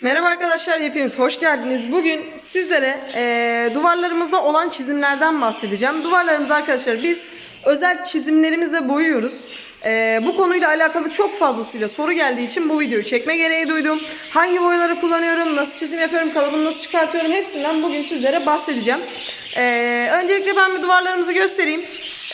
Merhaba arkadaşlar, hepiniz hoş geldiniz. Bugün sizlere eee, duvarlarımızda olan çizimlerden bahsedeceğim. Duvarlarımızı arkadaşlar biz özel çizimlerimizle boyuyoruz. Eee, bu konuyla alakalı çok fazlasıyla soru geldiği için bu videoyu çekme gereği duydum. Hangi boyaları kullanıyorum, nasıl çizim yapıyorum, kalıbını nasıl çıkartıyorum hepsinden bugün sizlere bahsedeceğim. Eee, öncelikle ben bir duvarlarımızı göstereyim.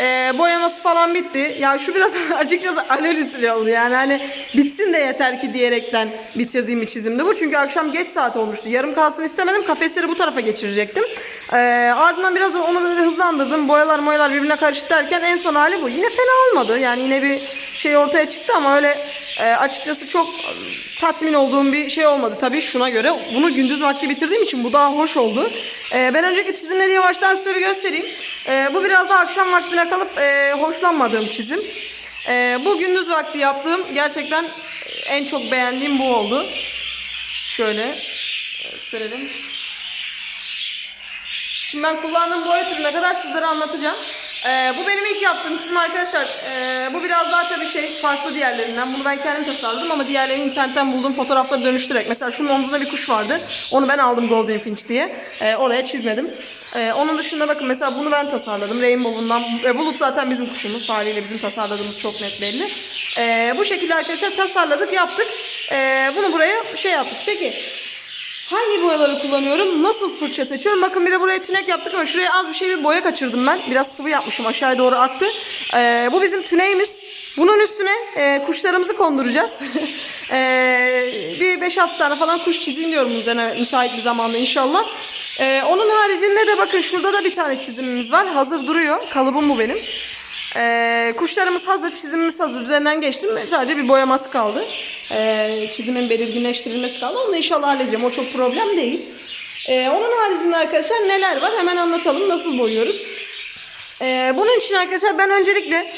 Ee, boyaması falan bitti. Ya şu biraz açıkçası alel usulü oldu yani hani bitsin de yeter ki diyerekten bitirdiğim bir çizimdi bu. Çünkü akşam geç saat olmuştu. Yarım kalsın istemedim. Kafesleri bu tarafa geçirecektim. Ee, ardından biraz onu böyle hızlandırdım. Boyalar boyalar birbirine karıştı derken en son hali bu. Yine fena olmadı. Yani yine bir şey ortaya çıktı ama öyle e, açıkçası çok e, tatmin olduğum bir şey olmadı. Tabii şuna göre bunu gündüz vakti bitirdiğim için bu daha hoş oldu. E, ben önceki çizimleri yavaştan size bir göstereyim. E, bu biraz da akşam vaktine kalıp e, hoşlanmadığım çizim. E, bu gündüz vakti yaptığım gerçekten en çok beğendiğim bu oldu. Şöyle gösterelim. Şimdi ben kullandığım boya türüne kadar sizlere anlatacağım. Ee, bu benim ilk yaptığım çizim arkadaşlar. Ee, bu biraz daha tabii şey farklı diğerlerinden. Bunu ben kendim tasarladım ama diğerlerini internetten bulduğum fotoğrafları dönüştürerek. Mesela şunun omzunda bir kuş vardı. Onu ben aldım Golden Finch diye. Ee, oraya çizmedim. Ee, onun dışında bakın mesela bunu ben tasarladım. Rainbow'undan. E, Bulut zaten bizim kuşumuz. Haliyle bizim tasarladığımız çok net belli. Ee, bu şekilde arkadaşlar tasarladık yaptık. Ee, bunu buraya şey yaptık. Peki Hangi boyaları kullanıyorum? Nasıl fırça seçiyorum? Bakın bir de buraya tünek yaptık ama şuraya az bir şey bir boya kaçırdım ben. Biraz sıvı yapmışım aşağıya doğru aktı. Ee, bu bizim tüneğimiz. Bunun üstüne e, kuşlarımızı konduracağız. Ee, bir 5-6 tane falan kuş çizeyim diyorum üzerine müsait bir zamanda inşallah. Ee, onun haricinde de bakın şurada da bir tane çizimimiz var. Hazır duruyor. Kalıbım bu benim. Ee, kuşlarımız hazır, çizimimiz hazır. Üzerinden geçtim. Sadece bir boyaması kaldı. Ee, çizimin belirginleştirilmesi kaldı. Onu inşallah halledeceğim. O çok problem değil. Ee, onun haricinde arkadaşlar neler var? Hemen anlatalım. Nasıl boyuyoruz? Ee, bunun için arkadaşlar ben öncelikle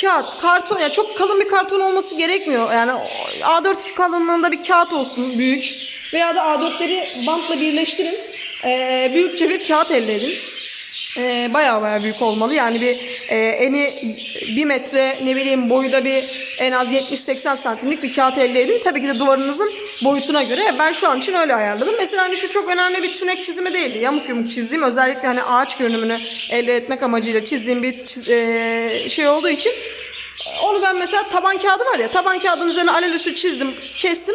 kağıt, karton ya çok kalın bir karton olması gerekmiyor. Yani A4 kalınlığında bir kağıt olsun büyük veya da A4'leri bantla birleştirin. Ee, büyükçe bir kağıt elde edin. Bayağı bayağı büyük olmalı. Yani bir e, eni bir metre ne bileyim boyu da bir en az 70-80 santimlik bir kağıt elde edin. Tabii ki de duvarınızın boyutuna göre. Ben şu an için öyle ayarladım. Mesela hani şu çok önemli bir tünek çizimi değildi. Yamuk yumuk çizdiğim özellikle hani ağaç görünümünü elde etmek amacıyla çizdiğim bir çiz- e, şey olduğu için onu ben mesela taban kağıdı var ya taban kağıdın üzerine alelüsü çizdim, kestim.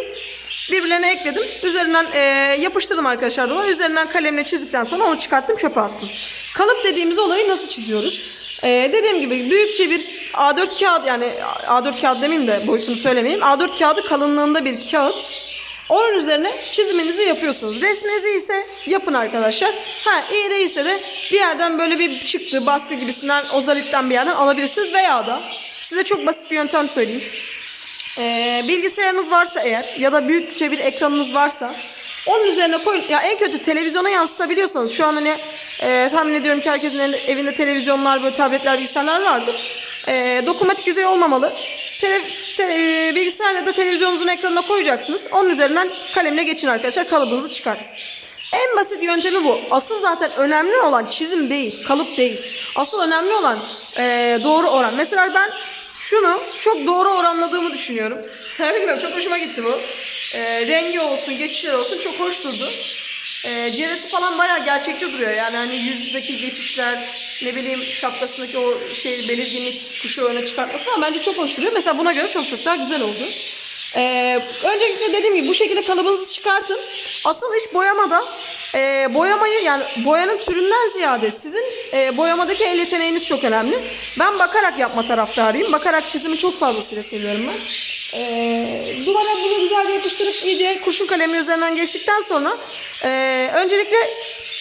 Birbirlerine ekledim. Üzerinden e, yapıştırdım arkadaşlar duvar. Üzerinden kalemle çizdikten sonra onu çıkarttım çöpe attım. Kalıp dediğimiz olayı nasıl çiziyoruz? E, dediğim gibi büyükçe bir A4 kağıt yani A4 kağıt demeyeyim de boyutunu söylemeyeyim. A4 kağıdı kalınlığında bir kağıt. Onun üzerine çiziminizi yapıyorsunuz. Resminizi ise yapın arkadaşlar. Ha iyi değilse de bir yerden böyle bir çıktı baskı gibisinden ozalitten bir yerden alabilirsiniz veya da size çok basit bir yöntem söyleyeyim. Ee, bilgisayarınız varsa eğer ya da büyükçe bir ekranınız varsa onun üzerine koyun. Ya en kötü televizyona yansıtabiliyorsanız şu an hani e, tahmin ediyorum ki herkesin evinde televizyonlar böyle tabletler bilgisayarlar vardır. E, dokunmatik yüzey olmamalı. Tele, te- e, bilgisayar ya da televizyonunuzun ekranına koyacaksınız. Onun üzerinden kalemle geçin arkadaşlar kalıbınızı çıkartın. En basit yöntemi bu. Asıl zaten önemli olan çizim değil, kalıp değil. Asıl önemli olan e, doğru oran. Mesela ben şunu çok doğru oranladığımı düşünüyorum. Bilmiyorum çok hoşuma gitti bu. E, rengi olsun, geçişler olsun çok hoş durdu. E, ceresi falan bayağı gerçekçi duruyor. Yani hani yüzdeki geçişler, ne bileyim şapkasındaki o şey belirginlik kuşu öne çıkartması falan bence çok hoş duruyor. Mesela buna göre çok çok daha güzel oldu. Ee, öncelikle dediğim gibi bu şekilde kalıbınızı çıkartın. Asıl iş boyamada. Ee, boyamayı yani boyanın türünden ziyade sizin e, boyamadaki el yeteneğiniz çok önemli. Ben bakarak yapma taraftarıyım. Bakarak çizimi çok fazlasıyla seviyorum ben. Ee, duvara bunu güzelce yapıştırıp iyice kurşun kalemi üzerinden geçtikten sonra e, öncelikle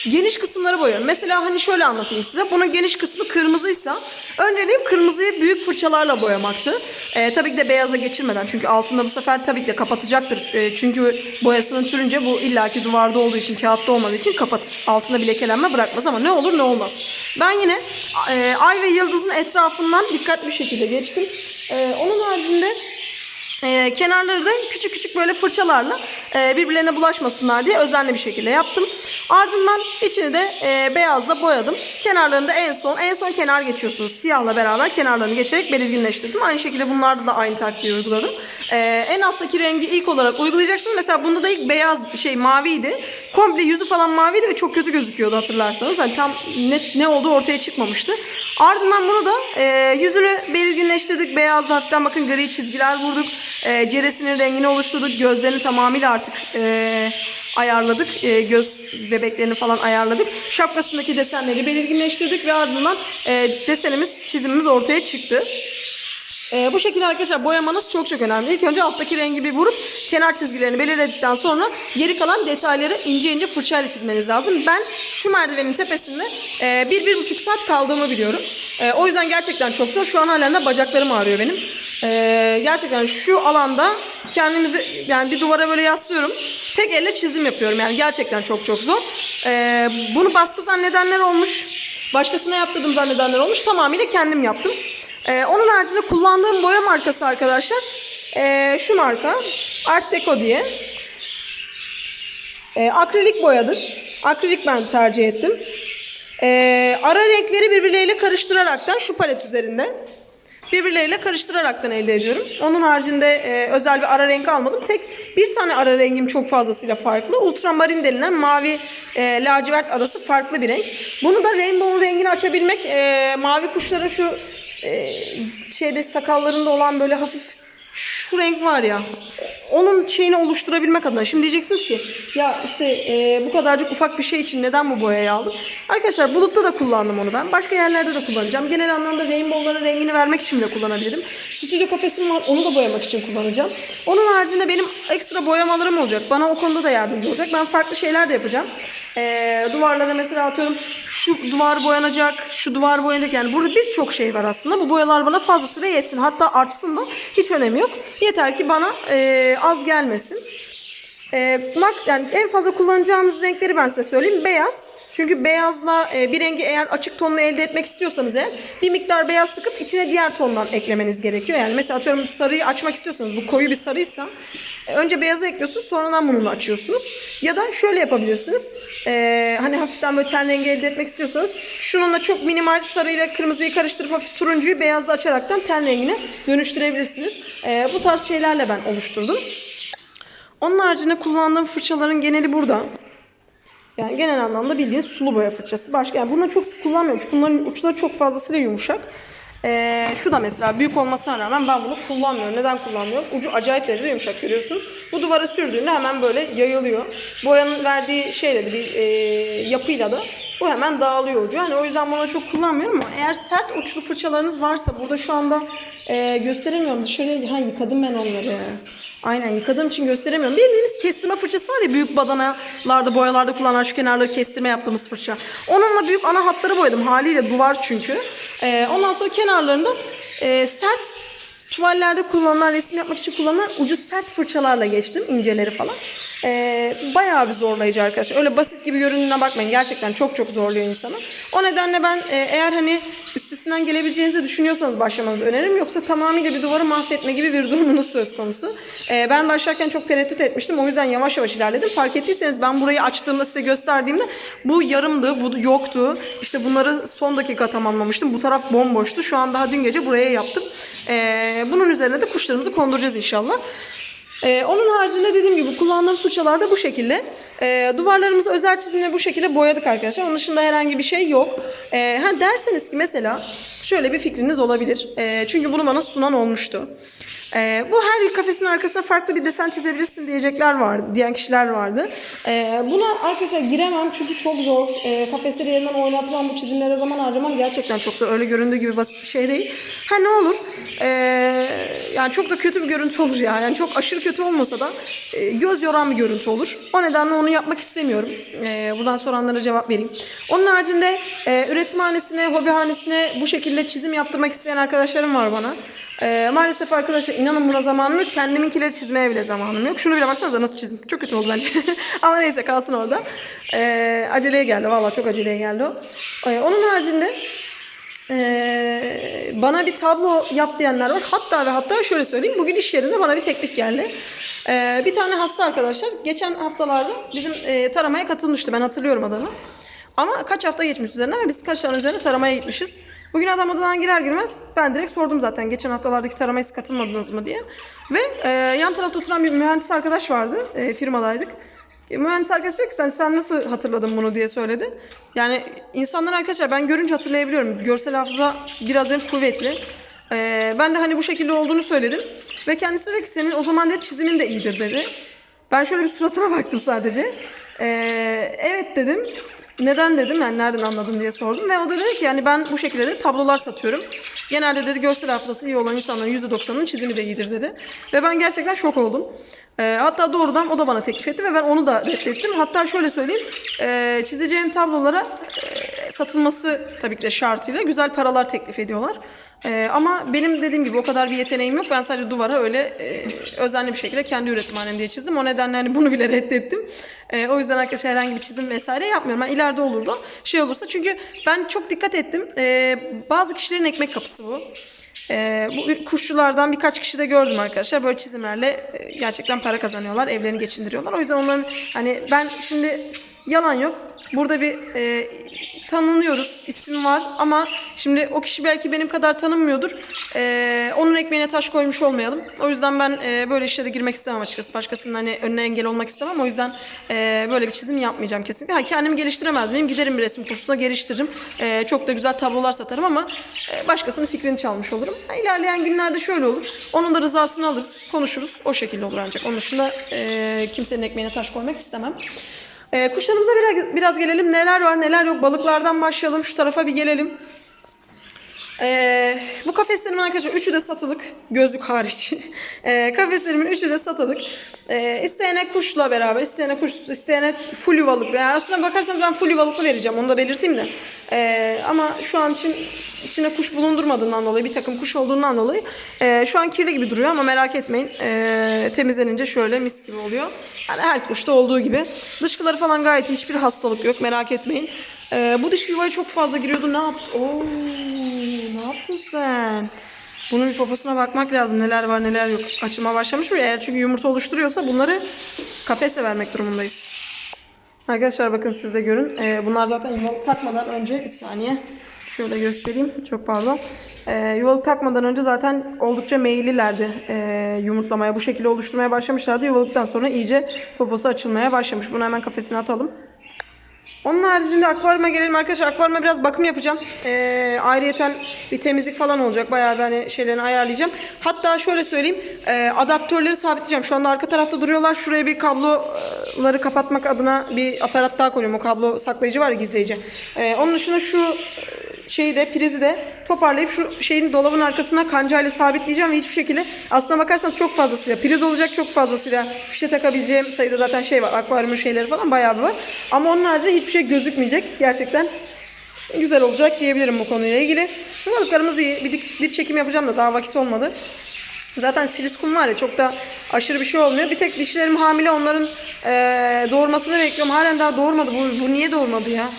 geniş kısımları boyuyorum. Mesela hani şöyle anlatayım size. Bunun geniş kısmı kırmızıysa önceliğim kırmızıyı büyük fırçalarla boyamaktı. Ee, tabii ki de beyaza geçirmeden. Çünkü altında bu sefer tabii ki de kapatacaktır. Ee, çünkü boyasının türünce bu illaki duvarda olduğu için, kağıtta olmadığı için kapatır. Altına bir lekelenme bırakmaz ama ne olur ne olmaz. Ben yine e, ay ve yıldızın etrafından dikkatli bir şekilde geçtim. Ee, onun haricinde ee, kenarları da küçük küçük böyle fırçalarla e, birbirlerine bulaşmasınlar diye özenli bir şekilde yaptım. Ardından içini de e, beyazla boyadım. Kenarlarını da en son en son kenar geçiyorsunuz. Siyahla beraber kenarlarını geçerek belirginleştirdim. Aynı şekilde bunlarda da aynı taktiği uyguladım. Ee, en alttaki rengi ilk olarak uygulayacaksınız. Mesela bunda da ilk beyaz şey maviydi. Komple yüzü falan maviydi ve çok kötü gözüküyordu hatırlarsanız. Hani tam ne, ne olduğu ortaya çıkmamıştı. Ardından bunu da e, yüzünü belirginleştirdik. Beyaz hafiften bakın gri çizgiler vurduk. E, ceresinin rengini oluşturduk. Gözlerini tamamıyla artık e, ayarladık. E, göz bebeklerini falan ayarladık. Şapkasındaki desenleri belirginleştirdik ve ardından e, desenimiz, çizimimiz ortaya çıktı. Ee, bu şekilde arkadaşlar boyamanız çok çok önemli. İlk önce alttaki rengi bir vurup kenar çizgilerini belirledikten sonra geri kalan detayları ince ince fırçayla çizmeniz lazım. Ben şu merdivenin tepesinde e, bir, bir buçuk saat kaldığımı biliyorum. E, o yüzden gerçekten çok zor. Şu an halen de bacaklarım ağrıyor benim. E, gerçekten şu alanda kendimizi yani bir duvara böyle yaslıyorum. Tek elle çizim yapıyorum. Yani gerçekten çok çok zor. E, bunu baskı zannedenler olmuş. Başkasına yaptırdım zannedenler olmuş. Tamamıyla kendim yaptım. Ee, onun haricinde kullandığım boya markası arkadaşlar ee, şu marka Art Deco diye. Ee, akrilik boyadır. Akrilik ben tercih ettim. Ee, ara renkleri birbirleriyle karıştıraraktan şu palet üzerinde birbirleriyle karıştıraraktan elde ediyorum. Onun haricinde e, özel bir ara renk almadım. Tek bir tane ara rengim çok fazlasıyla farklı. Ultramarin denilen mavi e, lacivert arası farklı bir renk. Bunu da rainbow'un rengini açabilmek e, mavi kuşların şu e, şeyde sakallarında olan böyle hafif şu renk var ya onun şeyini oluşturabilmek adına. Şimdi diyeceksiniz ki ya işte e, bu kadarcık ufak bir şey için neden bu boyayı aldım? Arkadaşlar bulutta da kullandım onu ben. Başka yerlerde de kullanacağım. Genel anlamda rainbow'ların rengini vermek için bile kullanabilirim. Stüdyo kafesim var onu da boyamak için kullanacağım. Onun haricinde benim ekstra boyamalarım olacak. Bana o konuda da yardımcı olacak. Ben farklı şeyler de yapacağım. E, duvarlara mesela atıyorum şu duvar boyanacak, şu duvar boyanacak. Yani burada birçok şey var aslında. Bu boyalar bana fazlasıyla yetsin. Hatta artsın da hiç önemi yok. Yeter ki bana e, az gelmesin. E, yani en fazla kullanacağımız renkleri ben size söyleyeyim. Beyaz. Çünkü beyazla e, bir rengi eğer açık tonunu elde etmek istiyorsanız eğer bir miktar beyaz sıkıp içine diğer tondan eklemeniz gerekiyor. Yani mesela atıyorum sarıyı açmak istiyorsanız bu koyu bir sarıysa e, önce beyazı ekliyorsunuz sonradan bununla açıyorsunuz. Ya da şöyle yapabilirsiniz. E, hani hafiften böyle ten rengi elde etmek istiyorsanız şununla çok minimal sarıyla kırmızıyı karıştırıp hafif turuncuyu beyazla açaraktan ten rengine dönüştürebilirsiniz. E, bu tarz şeylerle ben oluşturdum. Onun haricinde kullandığım fırçaların geneli burada. Yani genel anlamda bildiğin sulu boya fırçası. Başka yani bunları çok sık kullanmıyorum. Çünkü bunların uçları çok fazlasıyla yumuşak. Ee, şu da mesela büyük olmasına rağmen ben bunu kullanmıyorum. Neden kullanmıyorum? Ucu acayip derecede yumuşak görüyorsunuz. Bu duvara sürdüğünde hemen böyle yayılıyor. Boyanın verdiği şeyle de bir e, yapıyla da bu hemen dağılıyor ucu. Hani o yüzden bunu çok kullanmıyorum ama eğer sert uçlu fırçalarınız varsa burada şu anda e, gösteremiyorum. Dışarıya ha yıkadım ben onları. Aynen yıkadığım için gösteremiyorum. Bildiğiniz kestirme fırçası var ya büyük badanalarda boyalarda kullanılan şu kenarları kestirme yaptığımız fırça. Onunla büyük ana hatları boyadım haliyle duvar çünkü. Ee, ondan sonra kenarlarında e, sert tuvallerde kullanılan resim yapmak için kullanılan ucu sert fırçalarla geçtim inceleri falan. Ee, bayağı bir zorlayıcı arkadaşlar. Öyle basit gibi göründüğüne bakmayın. Gerçekten çok çok zorluyor insanı. O nedenle ben e, eğer hani üstesinden gelebileceğinizi düşünüyorsanız başlamanızı öneririm. Yoksa tamamıyla bir duvarı mahvetme gibi bir durumunuz söz konusu. Ee, ben başlarken çok tereddüt etmiştim. O yüzden yavaş yavaş ilerledim. Fark ettiyseniz ben burayı açtığımda size gösterdiğimde bu yarımdı, bu yoktu. İşte bunları son dakika tamamlamıştım. Bu taraf bomboştu. Şu an daha dün gece buraya yaptım. Ee, bunun üzerine de kuşlarımızı konduracağız inşallah. Ee, onun haricinde dediğim gibi kullandığım fırçalar da bu şekilde. Ee, duvarlarımızı özel çizimle bu şekilde boyadık arkadaşlar. Onun dışında herhangi bir şey yok. Ee, ha derseniz ki mesela şöyle bir fikriniz olabilir. Ee, çünkü bunu bana sunan olmuştu. Ee, bu her bir kafesin arkasına farklı bir desen çizebilirsin diyecekler vardı, diyen kişiler vardı. Ee, buna arkadaşlar giremem çünkü çok zor. Ee, kafesleri yerinden oynatmam, bu çizimlere zaman harcamam gerçekten çok zor. Öyle göründüğü gibi basit bir şey değil. Ha ne olur? Ee, yani çok da kötü bir görüntü olur ya. Yani çok aşırı kötü olmasa da e, göz yoran bir görüntü olur. O nedenle onu yapmak istemiyorum. Ee, buradan soranlara cevap vereyim. Onun haricinde e, üretimhanesine, hobihanesine bu şekilde çizim yaptırmak isteyen arkadaşlarım var bana. Ee, maalesef arkadaşlar inanın buna zamanım yok. Kendiminkileri çizmeye bile zamanım yok. Şunu bile baksanıza nasıl çizim. Çok kötü oldu bence. Ama neyse kalsın orada. Ee, aceleye geldi. Vallahi çok aceleye geldi o. Ee, onun haricinde ee, bana bir tablo yap diyenler var. Hatta ve hatta şöyle söyleyeyim. Bugün iş yerinde bana bir teklif geldi. Ee, bir tane hasta arkadaşlar geçen haftalarda bizim e, taramaya katılmıştı. Ben hatırlıyorum adamı. Ama kaç hafta geçmiş üzerinden ve biz kaç tane üzerine taramaya gitmişiz. Bugün adam odadan girer girmez ben direkt sordum zaten geçen haftalardaki taramaya siz katılmadınız mı diye. Ve e, yan tarafta oturan bir mühendis arkadaş vardı. E, firmadaydık. E, mühendis arkadaş ki sen, sen nasıl hatırladın bunu diye söyledi. Yani insanlar arkadaşlar ben görünce hatırlayabiliyorum. Görsel hafıza biraz benim kuvvetli. E, ben de hani bu şekilde olduğunu söyledim. Ve kendisi dedi ki senin o zaman dedi çizimin de iyidir dedi. Ben şöyle bir suratına baktım sadece. Ee, evet dedim. Neden dedim yani nereden anladın diye sordum ve o da dedi ki yani ben bu şekilde de tablolar satıyorum. Genelde dedi görsel hafızası iyi olan insanların %90'ının çizimi de iyidir dedi. Ve ben gerçekten şok oldum. Ee, hatta doğrudan o da bana teklif etti ve ben onu da reddettim. Hatta şöyle söyleyeyim e, çizeceğim tablolara e, satılması tabii ki de şartıyla güzel paralar teklif ediyorlar. Ee, ama benim dediğim gibi o kadar bir yeteneğim yok. Ben sadece duvara öyle e, özenli bir şekilde kendi üretimhanem diye çizdim. O nedenle hani bunu bile reddettim. Ee, o yüzden arkadaşlar herhangi bir çizim vesaire yapmıyorum. Ben ileride olur da şey olursa. Çünkü ben çok dikkat ettim. Ee, bazı kişilerin ekmek kapısı bu. Ee, bu kuşçulardan birkaç kişi de gördüm arkadaşlar. Böyle çizimlerle e, gerçekten para kazanıyorlar. Evlerini geçindiriyorlar. O yüzden onların hani ben şimdi yalan yok. Burada bir e, tanınıyoruz. isim var ama şimdi o kişi belki benim kadar tanınmıyordur. Ee, onun ekmeğine taş koymuş olmayalım. O yüzden ben e, böyle işlere girmek istemem açıkçası. Başkasının hani önüne engel olmak istemem. O yüzden e, böyle bir çizim yapmayacağım kesinlikle. Ha, kendimi geliştiremez miyim? Giderim bir resim kursuna geliştiririm. E, çok da güzel tablolar satarım ama e, başkasının fikrini çalmış olurum. Ha, ilerleyen günlerde şöyle olur. Onun da rızasını alırız, konuşuruz. O şekilde olur ancak. Onun dışında e, kimsenin ekmeğine taş koymak istemem. Ee, kuşlarımıza biraz, biraz gelelim. Neler var neler yok. Balıklardan başlayalım. Şu tarafa bir gelelim. Ee, bu kafeslerimin arkadaşlar üçü de satılık. Gözlük hariç. Ee, kafeslerimin üçü de satılık. Ee, isteyene kuşla beraber, isteyene kuş, isteyene full yuvalık. Yani aslında bakarsanız ben full yuvalıklı vereceğim. Onu da belirteyim de. Ee, ama şu an için içine kuş bulundurmadığından dolayı, bir takım kuş olduğundan dolayı e, şu an kirli gibi duruyor ama merak etmeyin. E, temizlenince şöyle mis gibi oluyor. Yani her kuşta olduğu gibi. Dışkıları falan gayet. Hiçbir hastalık yok. Merak etmeyin. E, bu dış yuvaya çok fazla giriyordu. Ne yaptı? Oo, ne yaptın sen? Bunun bir poposuna bakmak lazım. Neler var neler yok. Açılma başlamış mı? Eğer çünkü yumurta oluşturuyorsa bunları kafese vermek durumundayız. Arkadaşlar bakın siz de görün. Ee, bunlar zaten yuvalık takmadan önce bir saniye şöyle göstereyim. Çok pardon. Ee, yuvalık takmadan önce zaten oldukça meyillilerdi. Ee, yumurtlamaya bu şekilde oluşturmaya başlamışlardı. Yuvalıktan sonra iyice poposu açılmaya başlamış. Bunu hemen kafesine atalım. Onun haricinde akvaryuma gelelim arkadaşlar. Akvaryuma biraz bakım yapacağım. Ee, ayrıyeten bir temizlik falan olacak. Bayağı bir hani şeylerini ayarlayacağım. Hatta şöyle söyleyeyim. E, adaptörleri sabitleyeceğim. Şu anda arka tarafta duruyorlar. Şuraya bir kabloları kapatmak adına bir aparat daha koyuyorum. O kablo saklayıcı var ya gizleyici. Ee, onun dışında şu e, şeyi de prizi de toparlayıp şu şeyin dolabın arkasına kancayla sabitleyeceğim ve hiçbir şekilde aslına bakarsanız çok fazlasıyla priz olacak çok fazlasıyla fişe takabileceğim sayıda zaten şey var akvaryumun şeyleri falan bayağı bir var ama onun harici hiçbir şey gözükmeyecek gerçekten güzel olacak diyebilirim bu konuyla ilgili balıklarımız iyi bir dip, çekim yapacağım da daha vakit olmadı Zaten siliskum var ya çok da aşırı bir şey olmuyor. Bir tek dişlerim hamile onların eee doğurmasını bekliyorum. Halen daha doğurmadı. Bu, bu niye doğurmadı ya?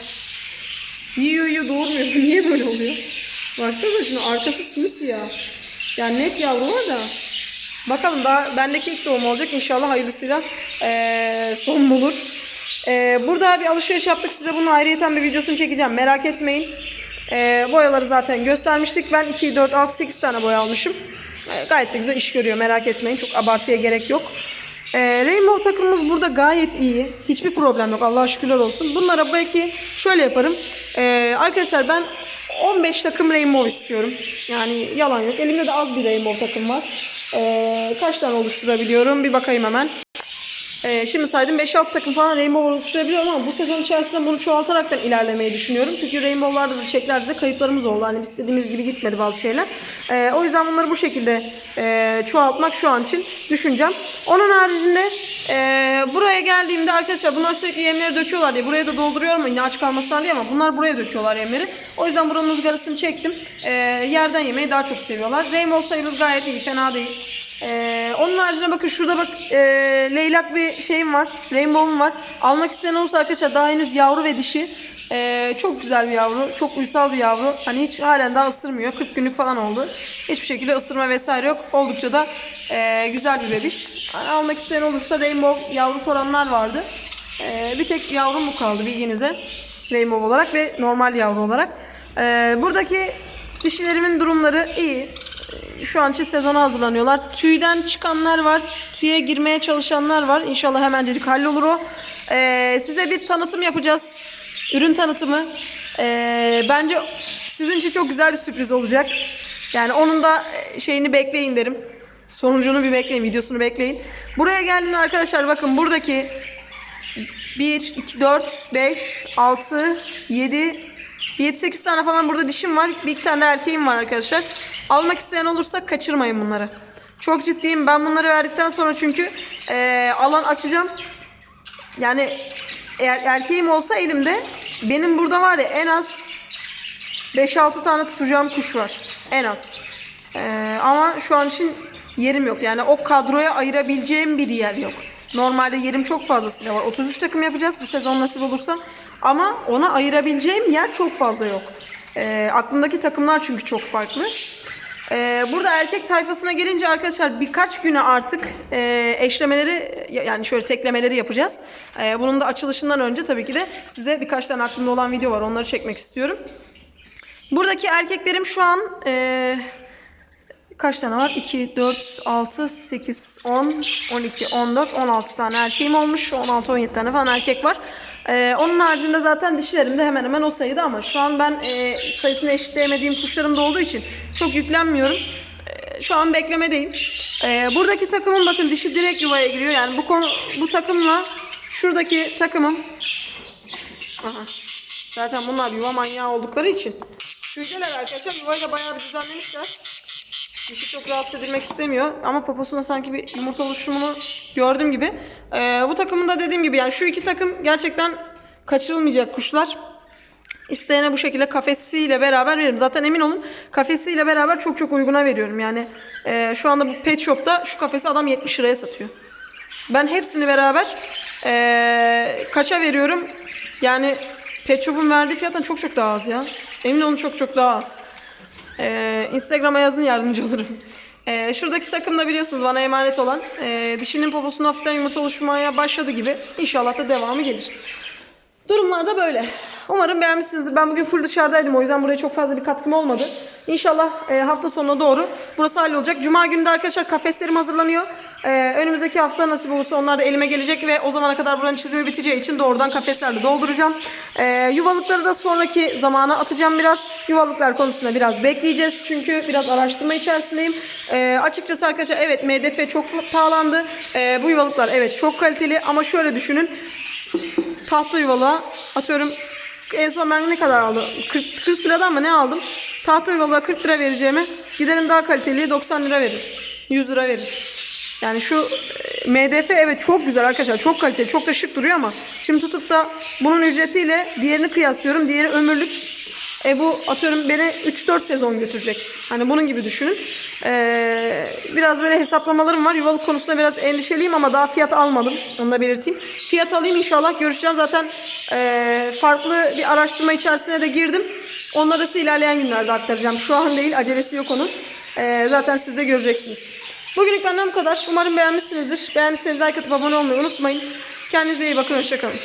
Yiyor yiyor doğurmuyor. Niye böyle oluyor? Baksana şimdi arkası simsiyah. Yani net yavru da. Bakalım daha bendeki ilk doğum olacak. İnşallah hayırlısıyla eee, son bulur. Eee, burada bir alışveriş yaptık. Size bunun ayrıyeten bir videosunu çekeceğim. Merak etmeyin. Eee, boyaları zaten göstermiştik. Ben 2, 4, 6, 8 tane boya almışım. Eee, gayet de güzel iş görüyor. Merak etmeyin. Çok abartıya gerek yok. Ee, Rainbow takımımız burada gayet iyi. Hiçbir problem yok. Allah'a şükürler olsun. Bunlara belki şöyle yaparım. Ee, arkadaşlar ben 15 takım Rainbow istiyorum. Yani yalan yok. Elimde de az bir Rainbow takım var. Ee, kaç tane oluşturabiliyorum? Bir bakayım hemen. Ee, şimdi saydım 5-6 takım falan Rainbow oluşturabiliyorum ama bu sezon içerisinde bunu çoğaltaraktan ilerlemeyi düşünüyorum. Çünkü Rainbow'larda da çeklerde de kayıplarımız oldu. Hani istediğimiz gibi gitmedi bazı şeyler. Ee, o yüzden bunları bu şekilde e, çoğaltmak şu an için düşüneceğim. Onun haricinde e, buraya geldiğimde arkadaşlar bunlar sürekli yemleri döküyorlar diye. Buraya da dolduruyorum yine aç kalmasınlar diye ama bunlar buraya döküyorlar yemleri. O yüzden buranın ızgarasını çektim. E, yerden yemeyi daha çok seviyorlar. Rainbow sayımız gayet iyi. Fena değil. Ee, onun haricinde bakın şurada bak e, leylak bir şeyim var. Rainbow'um var. Almak isteyen olursa arkadaşlar daha henüz yavru ve dişi. Ee, çok güzel bir yavru. Çok uysal bir yavru. Hani hiç halen daha ısırmıyor. 40 günlük falan oldu. Hiçbir şekilde ısırma vesaire yok. Oldukça da e, güzel bir bebiş. Almak isteyen olursa Rainbow yavru soranlar vardı. Ee, bir tek yavrum bu kaldı bilginize. Rainbow olarak ve normal yavru olarak. Ee, buradaki Dişilerimin durumları iyi. Ee, Şu an için sezona hazırlanıyorlar. Tüyden çıkanlar var. Tüye girmeye çalışanlar var. İnşallah hemencecik hallolur o. Ee, size bir tanıtım yapacağız. Ürün tanıtımı. Ee, bence sizin için çok güzel bir sürpriz olacak. Yani onun da e, şeyini bekleyin derim. Sonucunu bir bekleyin, videosunu bekleyin. Buraya geldiğinde arkadaşlar bakın buradaki 1, 2, 4, 5, 6, 7, 7, 8 tane falan burada dişim var. Bir iki tane erkeğim var arkadaşlar. Almak isteyen olursa kaçırmayın bunları. Çok ciddiyim. Ben bunları verdikten sonra çünkü eee, alan açacağım. Yani eğer erkeğim olsa elimde benim burada var ya en az 5-6 tane tutacağım kuş var. En az. Ee, ama şu an için yerim yok. Yani o kadroya ayırabileceğim bir yer yok. Normalde yerim çok fazlasıyla var. 33 takım yapacağız bu sezon nasip olursa. Ama ona ayırabileceğim yer çok fazla yok. Ee, aklımdaki takımlar çünkü çok farklı. Ee, burada erkek tayfasına gelince arkadaşlar birkaç güne artık e, eşlemeleri yani şöyle teklemeleri yapacağız. Ee, bunun da açılışından önce tabii ki de size birkaç tane aklımda olan video var. Onları çekmek istiyorum. Buradaki erkeklerim şu an e, kaç tane var? 2, 4, 6, 8, 10, 12, 14, 16 tane erkeğim olmuş. 16, 17 tane falan erkek var. E, onun haricinde zaten dişilerim de hemen hemen o sayıda ama şu an ben e, sayısını eşitleyemediğim kuşlarım da olduğu için çok yüklenmiyorum. E, şu an beklemedeyim. E, buradaki takımın bakın dişi direkt yuvaya giriyor. Yani bu konu bu takımla şuradaki takımım Aha. Zaten bunlar yuva manyağı oldukları için. Tüydeler arkadaşlar. Yuvayı da bayağı bir düzenlemişler. Dişi çok rahatsız edilmek istemiyor. Ama poposunda sanki bir yumurta oluşumunu gördüğüm gibi. Ee, bu takımın da dediğim gibi yani şu iki takım gerçekten kaçırılmayacak kuşlar. İsteyene bu şekilde kafesiyle beraber veririm. Zaten emin olun kafesiyle beraber çok çok uyguna veriyorum. Yani e, şu anda bu pet shop'ta şu kafesi adam 70 liraya satıyor. Ben hepsini beraber eee, kaça veriyorum? Yani Pet Shop'un verdiği fiyattan çok çok daha az ya. Emin olun çok çok daha az. Eee, Instagram'a yazın yardımcı olurum. Eee, şuradaki takım da biliyorsunuz bana emanet olan eee, dişinin poposunda hafiften yumurta oluşmaya başladı gibi. İnşallah da devamı gelir. Durumlar da böyle. Umarım beğenmişsinizdir. Ben bugün full dışarıdaydım o yüzden buraya çok fazla bir katkım olmadı. İnşallah e, hafta sonuna doğru burası hallolacak. Cuma günü de arkadaşlar kafeslerim hazırlanıyor. E, önümüzdeki hafta nasip olursa onlar da elime gelecek ve o zamana kadar buranın çizimi biteceği için doğrudan kafeslerle dolduracağım. E, yuvalıkları da sonraki zamana atacağım biraz. Yuvalıklar konusunda biraz bekleyeceğiz çünkü biraz araştırma içerisindeyim. E, açıkçası arkadaşlar evet MDF çok pahalandı. E, bu yuvalıklar evet çok kaliteli ama şöyle düşünün tahta yuvalığa atıyorum en son ben ne kadar aldım? 40, 40 liradan mı ne aldım? Tahta yuvalığa 40 lira vereceğime giderim daha kaliteliye 90 lira veririm. 100 lira veririm. Yani şu e, MDF evet çok güzel arkadaşlar. Çok kaliteli. Çok da şık duruyor ama şimdi tutup da bunun ücretiyle diğerini kıyaslıyorum. Diğeri ömürlük. E bu atıyorum beni 3-4 sezon götürecek. Hani bunun gibi düşünün. Ee, biraz böyle hesaplamalarım var. Yuvalık konusunda biraz endişeliyim ama daha fiyat almadım. Onu da belirteyim. Fiyat alayım inşallah görüşeceğim. Zaten ee, farklı bir araştırma içerisine de girdim. Onları size ilerleyen günlerde aktaracağım. Şu an değil acelesi yok onun. Ee, zaten siz de göreceksiniz. Bugünlük benden bu kadar. Umarım beğenmişsinizdir. Beğendiyseniz like atıp abone olmayı unutmayın. Kendinize iyi bakın. Hoşçakalın.